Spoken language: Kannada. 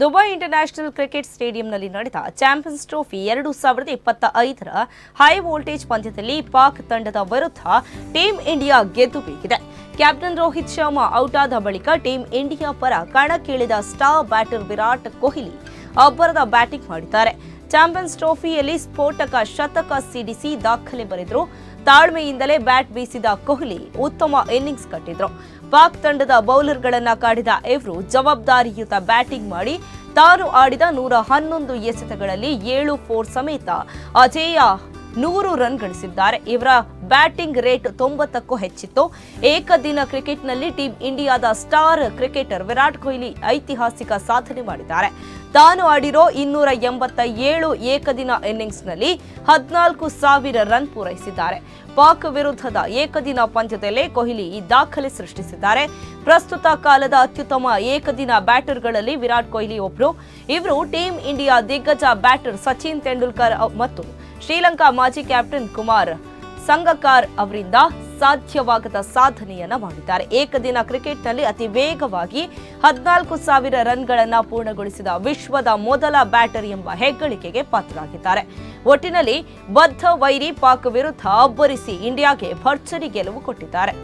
ದುಬೈ ಇಂಟರ್ನ್ಯಾಷನಲ್ ಕ್ರಿಕೆಟ್ ಸ್ಟೇಡಿಯಂನಲ್ಲಿ ನಡೆದ ಚಾಂಪಿಯನ್ಸ್ ಟ್ರೋಫಿ ಎರಡು ಸಾವಿರದ ಇಪ್ಪತ್ತ ಐದರ ಹೈ ವೋಲ್ಟೇಜ್ ಪಂದ್ಯದಲ್ಲಿ ಪಾಕ್ ತಂಡದ ವಿರುದ್ಧ ಟೀಂ ಇಂಡಿಯಾ ಗೆದ್ದು ಬೀಗಿದೆ. ಕ್ಯಾಪ್ಟನ್ ರೋಹಿತ್ ಶರ್ಮಾ ಔಟ್ ಆದ ಬಳಿಕ ಟೀಂ ಇಂಡಿಯಾ ಪರ ಕಣಕ್ಕಿಳಿದ ಸ್ಟಾರ್ ಬ್ಯಾಟರ್ ವಿರಾಟ್ ಕೊಹ್ಲಿ ಅಬ್ಬರದ ಬ್ಯಾಟಿಂಗ್ ಮಾಡಿದ್ದಾರೆ. ಚಾಂಪಿಯನ್ಸ್ ಟ್ರೋಫಿಯಲ್ಲಿ ಸ್ಫೋಟಕ ಶತಕ ಸಿಡಿಸಿ ದಾಖಲೆ ಬರೆದ್ರು. ತಾಳ್ಮೆಯಿಂದಲೇ ಬ್ಯಾಟ್ ಬೀಸಿದ ಕೊಹ್ಲಿ ಉತ್ತಮ ಇನ್ನಿಂಗ್ಸ್ ಕಟ್ಟಿದ್ರು. ಪಾಕ್ ತಂಡದ ಬೌಲರ್ಗಳನ್ನು ಕಾಡಿದ ಇವರು ಜವಾಬ್ದಾರಿಯುತ ಬ್ಯಾಟಿಂಗ್ ಮಾಡಿ ತಾನು ಆಡಿದ ನೂರ ಹನ್ನೊಂದು ಎಸೆತಗಳಲ್ಲಿ ಏಳು, ಫೋರ್ ಸಮೇತ ಅಜೇಯ ನೂರು ರನ್ ಗಳಿಸಿದ್ದಾರೆ. ಇವರ ಬ್ಯಾಟಿಂಗ್ ರೇಟ್ ತೊಂಬತ್ತಕ್ಕೂ ಹೆಚ್ಚಿತ್ತು. ಏಕದಿನ ಕ್ರಿಕೆಟ್ನಲ್ಲಿ ಟೀಂ ಇಂಡಿಯಾದ ಸ್ಟಾರ್ ಕ್ರಿಕೆಟರ್ ವಿರಾಟ್ ಕೊಹ್ಲಿ ಐತಿಹಾಸಿಕ ಸಾಧನೆ ಮಾಡಿದ್ದಾರೆ. ತಾನು ಆಡಿರೋ ಇನ್ನೂರ ಎಂಬತ್ತ ಏಳು ಏಕದಿನ ಇನ್ನಿಂಗ್ಸ್ನಲ್ಲಿ ಹದಿನಾಲ್ಕು ಸಾವಿರ ರನ್ ಪೂರೈಸಿದ್ದಾರೆ. ಪಾಕ್ ವಿರುದ್ಧದ ಏಕದಿನ ಪಂದ್ಯದಲ್ಲೇ ಕೊಹ್ಲಿ ಈ ದಾಖಲೆ ಸೃಷ್ಟಿಸಿದ್ದಾರೆ. ಪ್ರಸ್ತುತ ಕಾಲದ ಅತ್ಯುತ್ತಮ ಏಕದಿನ ಬ್ಯಾಟರ್ಗಳಲ್ಲಿ ವಿರಾಟ್ ಕೊಹ್ಲಿ ಒಬ್ರು. ಇವರು ಟೀಂ ಇಂಡಿಯಾ ದಿಗ್ಗಜ ಬ್ಯಾಟರ್ ಸಚಿನ್ ತೆಂಡೂಲ್ಕರ್ ಮತ್ತು ಶ್ರೀಲಂಕಾ ಮಾಜಿ ಕ್ಯಾಪ್ಟನ್ ಕುಮಾರ್ ಸಂಗಕಾರ್ ಅವರಿಂದ ಸಾಧ್ಯವಾಗದ ಸಾಧನೆಯನ್ನ ಮಾಡಿದ್ದಾರೆ. ಏಕದಿನ ಕ್ರಿಕೆಟ್ನಲ್ಲಿ ಅತಿ ವೇಗವಾಗಿ ಹದಿನಾಲ್ಕು ಸಾವಿರ ರನ್ಗಳನ್ನು ಪೂರ್ಣಗೊಳಿಸಿದ ವಿಶ್ವದ ಮೊದಲ ಬ್ಯಾಟರ್ ಎಂಬ ಹೆಗ್ಗಳಿಕೆಗೆ ಪಾತ್ರರಾಗಿದ್ದಾರೆ. ಒಟ್ಟಿನಲ್ಲಿ ಬದ್ಧ ವೈರಿ ಪಾಕ್ ವಿರುದ್ಧ ಅಬ್ಬರಿಸಿ ಇಂಡಿಯಾಗೆ ಭರ್ಜರಿ ಗೆಲುವು ಕೊಟ್ಟಿದ್ದಾರೆ.